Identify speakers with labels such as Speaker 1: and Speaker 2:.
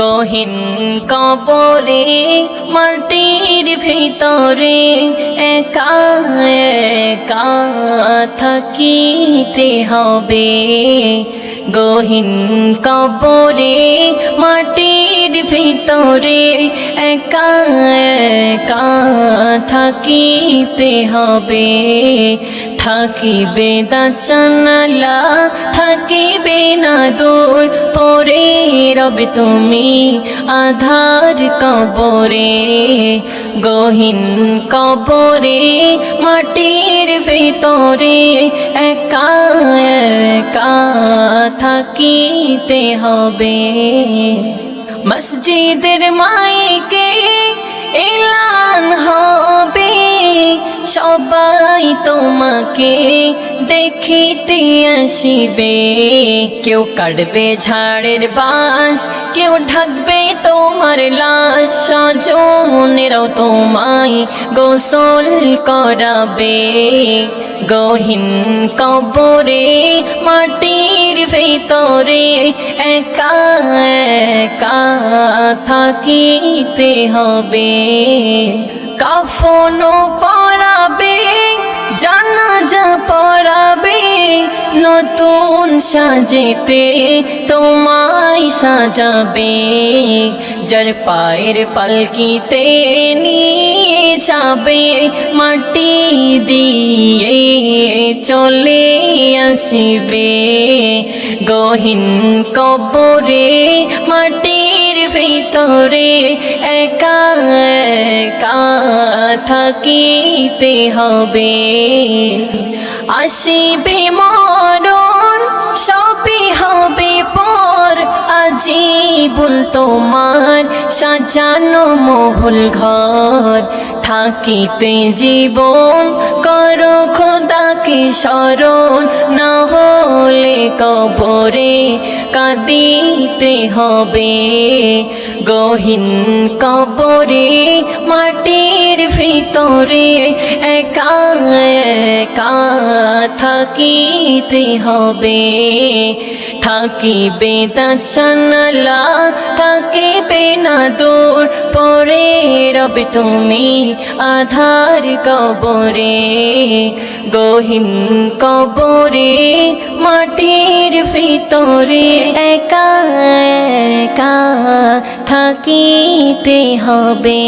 Speaker 1: গহীন কবরে, মাটির ভিতরে একা একা থাকিতে হবে। গহীন কবরে, মাটির ভিতরে একা একা থাকিতে হবে। থাকিবে দাচানালা থাকিবে না দূর, পরে রবে তুমি আধার কবরে গহীন কবরে মাটির ভিতরে একা একা থাকিতে হবে। মসজিদের মাইকে এলান হবে, সবাই তোমাকে দেখিতে আসিবে। কেউ কাটবে ঝাড়ের বাস কেউ ঢাকবে তোমার লাশ, স্বজনেরাও তোমায় গোসল করাবে। গহীন কবরে মাটির ভিতরে একা একা থাকিতে হবে। কাফনও পরাবে, জানাজা পরাবে, নতুন সাজেতে তোমায় সাজাবে। যার পায়ের পালকিতে নিয়ে যাবে মাটি দিয়ে। চলে আসিবে। গহীন কবরে, মাটির ভিতরে একা একা থাকিতে হবে। আসিবে মরণ, সবই হবে পর। আজীবুল তোমার সাজানো মহল ঘর। থাকিতে জীবন করো খোদাকে স্মরণ, না হলে কবরে কাঁদিতে হবে। গহীন কবরে, মাটির ভিতরে একা একা থাকিতে হবে। থাকিবে দাচানালা থাকিবে না দূর, পরে রবে তুমি আধার কবরে গহিন কবরে মাটির ভিতরে একা একা থাকিতে হবে।